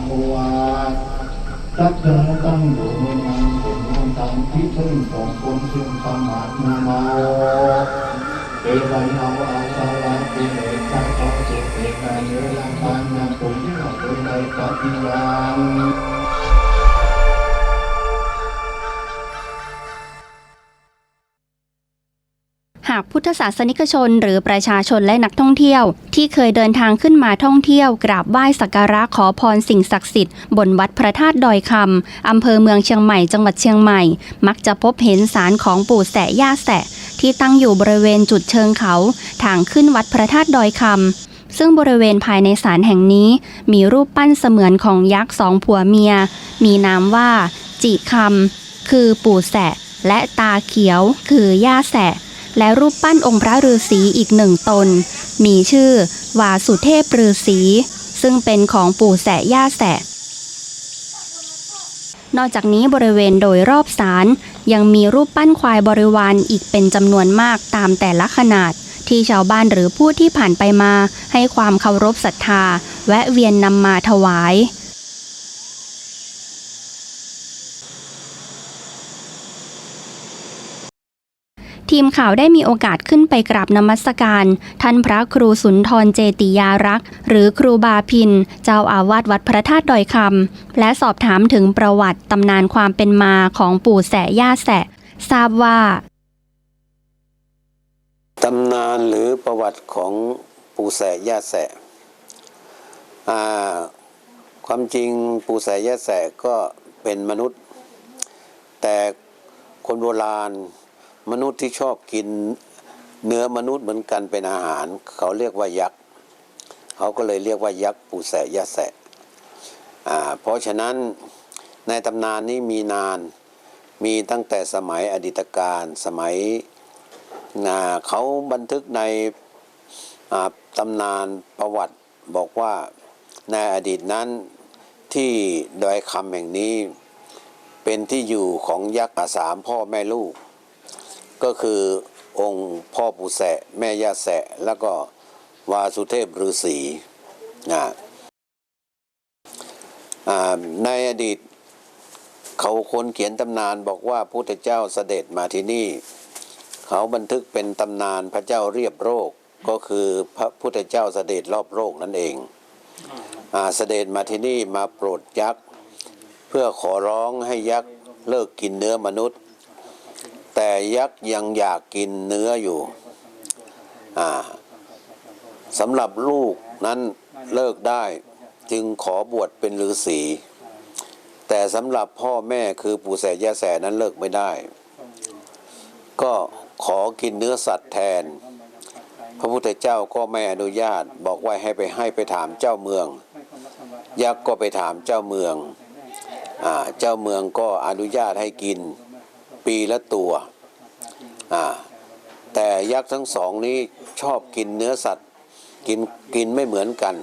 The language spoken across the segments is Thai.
ธรรมโอวาทจักเจอตั้งอยู่ในงานเป็นงานตามที่พึ่งของคนซึ่งสมาธินามาเอวัยเอาอาสาวะกิเลสสังขารสุเอกายเยลังการนันตุยิ่งเอาไปในปฏิยัง หากพุทธศาสนิกชน หรือประชาชนและนักท่องเที่ยว ที่เคยเดินทางขึ้นมาท่องเที่ยว กราบไหว้สักการะขอพรสิ่งศักดิ์สิทธิ์บนวัดพระธาตุดอยคำอำเภอเมืองเชียงใหม่จังหวัดเชียงใหม่ มักจะพบเห็นสารของปู่แสะย่าแสะ ที่ตั้งอยู่บริเวณจุดเชิงเขา ทางขึ้นวัดพระธาตุดอยคำซึ่งบริเวณภายในศาลแห่งนี้ มีรูปปั้นเสมือนของยักษ์สองผัวเมีย มีนามว่า จิคำคือปู่แสะ และตาเขียว คือย่าแสะ และรูปปั้นองค์พระฤาษีอีกหนึ่งตน มีชื่อวาสุเทพฤาษีซึ่งเป็นของปู่แสะย่าแสะ นอกจากนี้บริเวณโดยรอบศาลยังมีรูปปั้นควายบริวารอีกเป็นจำนวนมากตามแต่ละขนาด ที่ชาวบ้านหรือผู้ที่ผ่านไปมาให้ความเคารพศรัทธา แวะเวียนนำมาถวาย ทีมข่าวได้มีโอกาสขึ้นไปกราบนมัสการ ท่านพระครูสุนทรเจติยารักษ์ หรือครูบาพิน เจ้าอาวาสวัดพระธาตุดอยคำ และสอบถามถึงประวัติตำนานความเป็นมาของปู่แสย่าแสะทราบว่าตำนานหรือประวัติของปู่แสย่าแสะความจริงปู่แสย่าแสะก็เป็นมนุษย์ แต่คนโบราณ มนุษย์ที่ชอบกินเนื้อมนุษย์เหมือนกันเป็นอาหาร เขาเรียกว่ายักษ์เขาก็เลยเรียกว่ายักษ์ปู่แสย่าแสะอ่เพราะฉะนั้นในตำนานนี้มีนานมีตั้งแต่สมัยอดีตการสมัยเขาบันทึกในตำนานประวัติบอกว่าในอดีตนั้นที่ดอยคำแห่งนี้เป็นที่อยู่ของยักษ์สามพ่อแม่ลูก ก็คือองค์พ่อปู่แสะแม่ย่าแสะ แล้วก็วาสุเทพฤาษีนะในอดีตเขาคนเขียนตำนานบอกว่าพุทธเจ้าเสด็จมาที่นี่ เขาบันทึกเป็นตำนานพระเจ้าเรียบโรคก็คือพระพุทธเจ้าเสด็จรอบโรคนั่นเองอเสด็จมาที่นี่มาโปรดยักษ์ เพื่อขอร้องให้ยักษ์เลิกกินเนื้อมนุษย์ แต่ยักษ์ยังอยากกินเนื้ออยู่สำหรับลูกนั้นเลิกได้จึงขอบวชเป็นฤาษีแต่สำหรับพ่อแม่คือปู่แสย่าแสนั้นเลิกไม่ได้ ก็ขอกินเนื้อสัตว์แทน พระพุทธเจ้าก็ไม่อนุญาตบอกว่าให้ไปให้ไปถามเจ้าเมือง ยักษ์ก็ไปถามเจ้าเมืองอเจ้าเมืองก็อนุญาตให้กิน ปีละตัวแต่ยักษ์ทั้งสองนี้ชอบกินเนื้อสัตว์กินกินไม่เหมือนกัน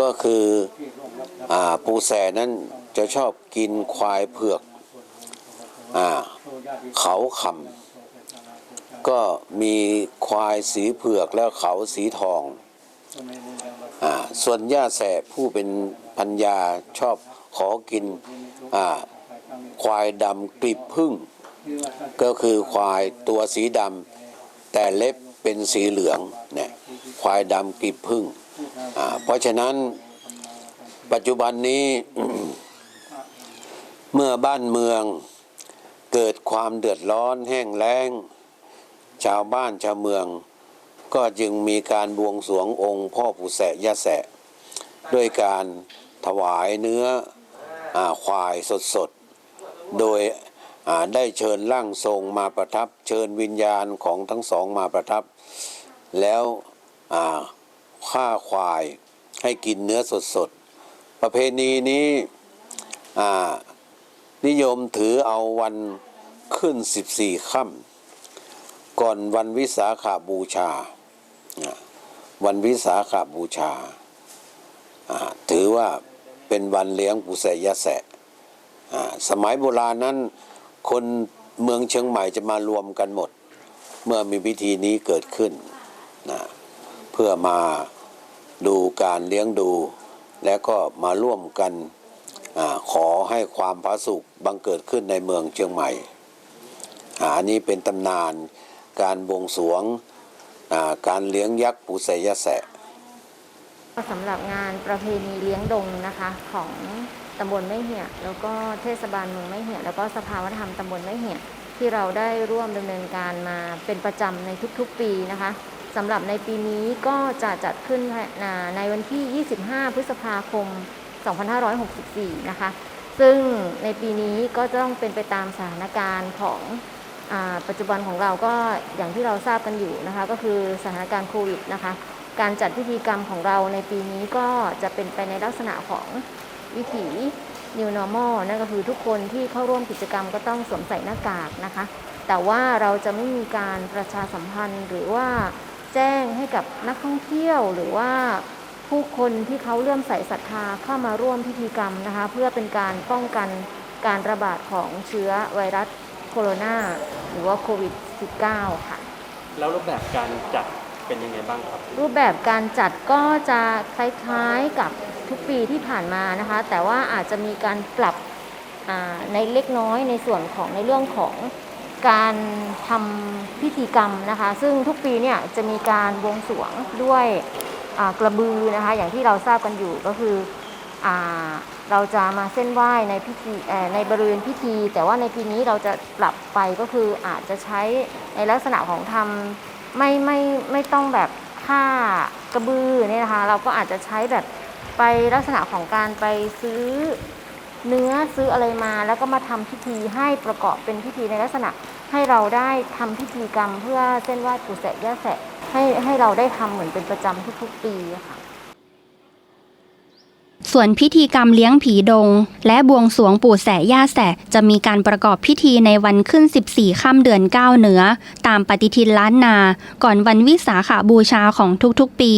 ก็คืออปูแสนั้นจะชอบกินควายเผือกอเขาคำก็มีควายสีเผือกแล้วเขาสีทองอส่วนย่าแสผู้เป็นพัญญาชอบขอกินอ ควายดำกลีบพึ่ง ก็คือควายตัวสีดำแต่เล็บเป็นสีเหลืองเนี่ยควายดำกลีบพึ่งอ่าเพราะฉะนั้นปัจจุบันนี้เมื่อบ้านเมืองเกิดความเดือดร้อนแห้งแล้ง ชาวบ้านชาวเมือง ก็จึงมีการบวงสรวงองค์พ่อปู่แสะย่าแสะ ด้วยการถวายเนื้ออาควายสด โดยได้เชิญร่างทรงมาประทับ เชิญวิญญาณของทั้งสองมาประทับ แล้วฆ่าควายให้กินเนื้อสดๆ ประเพณีนี้นิยมถือเอาวันขึ้น 14ค่ำก่อนวันวิสาขาบูชา วันวิสาขาบูชา ถือว่าเป็นวันเลี้ยงปูแสยะแสะ สมัยโบราณนั้น คนเมืองเชียงใหม่จะมารวมกันหมด เมื่อมีพิธีนี้เกิดขึ้นนะเพื่อมาดูการเลี้ยงดู และก็มาร่วมกันอขอให้ความผาสุกบังเกิดขึ้นในเมืองเชียงใหม่อันนี้เป็นตำนานการบวงสรวงการเลี้ยงยักษ์ปูเสยแสะสำหรับงานประเพณีเลี้ยงดงนะคะของ ตำบลไม่เหี่ยแล้วก็เทศบาลเมืองไม่เหี่ยแล้วก็สภาวัฒนธรรมตำบลไม่เหี่ยที่เราได้ร่วมดำเนินการมาเป็นประจำในทุกๆปีนะคะสำหรับในปีนี้ก็จะจัดขึ้นในวันที่ 25 พฤษภาคม 2564 นะคะ ซึ่งในปีนี้ก็จะต้องเป็นไปตามสถานการณ์ของอปัจจุบันของเราก็อย่างที่เราทราบกันอยู่นะคะ ก็คือสถานการณ์โควิดนะคะ การจัดพิธีกรรมของเราในปีนี้ก็จะเป็นไปในลักษณะของ วิถี New Normal นั่นก็คือทุกคนที่เข้าร่วมกิจกรรมก็ต้องสวมใส่หน้ากากนะคะ แต่ว่าเราจะไม่มีการประชาสัมพันธ์หรือว่าแจ้งให้กับนักท่องเที่ยวหรือว่าผู้คนที่เขาเลื่อมใสศรัทธาเข้ามาร่วมพิธีกรรมนะคะ เพื่อเป็นการป้องกันการระบาดของเชื้อไวรัสโคโรนาหรือว่าโควิด -19 ค่ะ แล้วรูปแบบการจัดเป็นยังไงบ้างครับ รูปแบบการจัดก็จะคล้ายๆกับ ทุกปีที่ผ่านมานะคะ แต่ว่าอาจจะมีการปรับในเล็กน้อยในส่วนของในเรื่องของการทำพิธีกรรมนะคะ ซึ่งทุกปีเนี่ยจะมีการบวงสรวงด้วยกระบือนะคะ อย่างที่เราทราบกันอยู่ก็คืออเราจะมาเส้นไหว้ในพิธีในบริเวณพิธี แต่ว่าในปีนี้เราจะปรับไปก็คืออาจจะใช้ในลักษณะของทำไม่ไม่ไม่ต้องแบบฆ่ากระบือเนี่ยนะคะ เราก็อาจจะใช้แบบ ไปลักษณะของการไปซื้อเนื้อซื้ออะไรมา แล้วก็มาทำพิธีให้ประกอบเป็นพิธีในลักษณะให้เราได้ทำพิธีกรรมเพื่อเส้นไหว้ปู่แสะย่าแสะให้ให้เราได้ทำเหมือนเป็นประจำทุกๆปีค่ะ ส่วนพิธีกรรมเลี้ยงผีดง และบวงสรวงปู่แสย่าแสจะมีการประกอบพิธีในวันขึ้น 14 ค่ำเดือน 9 เหนือ ตามปฏิทินล้านนา ก่อนวันวิสาขาบูชาของทุกๆปี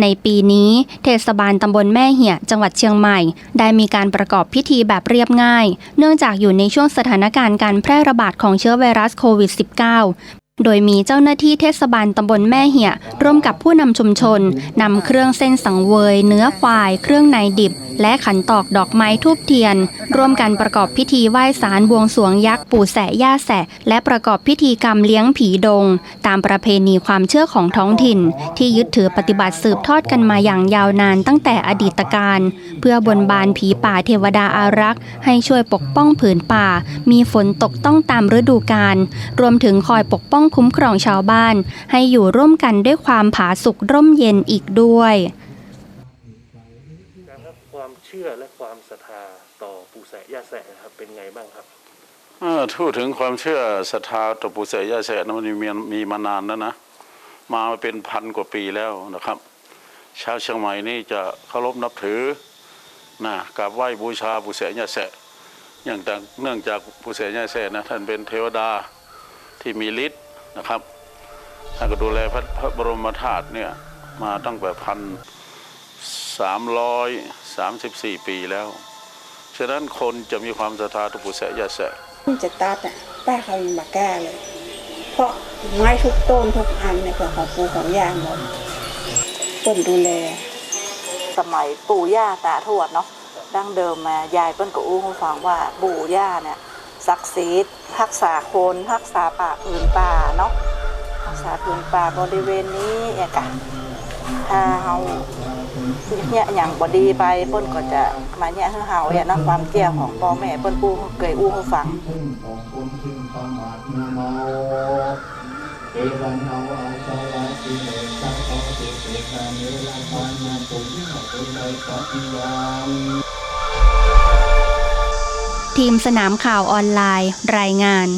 ในปีนี้ เทศบาลตำบลแม่เหี่ยจังหวัดเชียงใหม่ ได้มีการประกอบพิธีแบบเรียบง่าย เนื่องจากอยู่ในช่วงสถานการณ์การแพร่ระบาดของเชื้อไวรัสโควิด -19 โดยมีเจ้าหน้าที่เทศบาลตำบลแม่เหี่ย ร่วมกับผู้นำชุมชนนำเครื่องเส้นสังเวย เนื้อควาย เครื่องในดิบ และขันตอกดอกไม้ทูบเทียน ร่วมกันประกอบพิธีไหว้สารบวงสวงยักษ์ปู่แสะย่าแสะ และประกอบพิธีกรรมเลี้ยงผีดง ตามประเพณีความเชื่อของท้องถิ่น ที่ยึดถือปฏิบัติสืบทอดกันมาอย่างยาวนานตั้งแต่อดีตการ เพื่อบนบานผีป่าเทวดาอารักษ์ ให้ช่วยปกป้องผืนป่า มีฝนตกต้องตามฤดูกาลรวมถึงคอยปกป้องคุ้มครองชาวบ้าน ให้อยู่ร่วมกันด้วยความผาสุกร่มเย็นอีกด้วยการครับความเชื่อและความศรัทธาต่อปู่แสะย่าแสะนะครับเป็นไงบ้างครับเอ่อพูดถึงความเชื่อศรัทธาต่อปู่เสยย่าแสะนะมันมีมีมานานแล้วนะมาเป็นพันกว่าปีแล้วนะครับ ชาวเชียงใหม่นี่จะเคารพนับถือนะกราบไหว้บูชาปู่เสยย่าแสะอย่างต่างเนื่องจากปู่เสยย่าแสะนะท่านเป็นเทวดาที่มีฤทธิ์ นะครับท่านก็ดูแลพระพระบรมธาตุเนี่ยมาตั้งแต่พันสามร้อยสามสิบสี่ปีแล้ว ฉะนั้นคนจะมีความศรัทธาต่อปู่แสะย่าแสะเพิ่งจะตัดอะป้าเขายังมาแก้เลย เพราะไม้ทุกต้นทุกอันเนี่ยเป็นของปู่ของย่าหมดต้นดูแล สมัยปู่ย่าตาทวดเนาะดั้งเดิมมายายเปิ้นก็อู้ให้ฟังว่าปู่ย่าเนี่ย ศักดิ์สิทธิ์รักษาคนรักษาป่าพื้นป่าเนาะรักษาพื้นป่าบริเวณนี้เนี่ยกะถ้าเฮาเนี่ยอย่างบอดีไปเปิ้นก็จะมาเนี่ยให้เฮาเนี่ยนะความเกี่ยของพ่อแม่เปิ้นปู่เคยอู้ให้ฟังเอวันเอาอาสาวะสิเลสังขอสิเสกาเนรปานาปุญญาปุไลปัจยัง ทีมสนามข่าวออนไลน์ รายงาน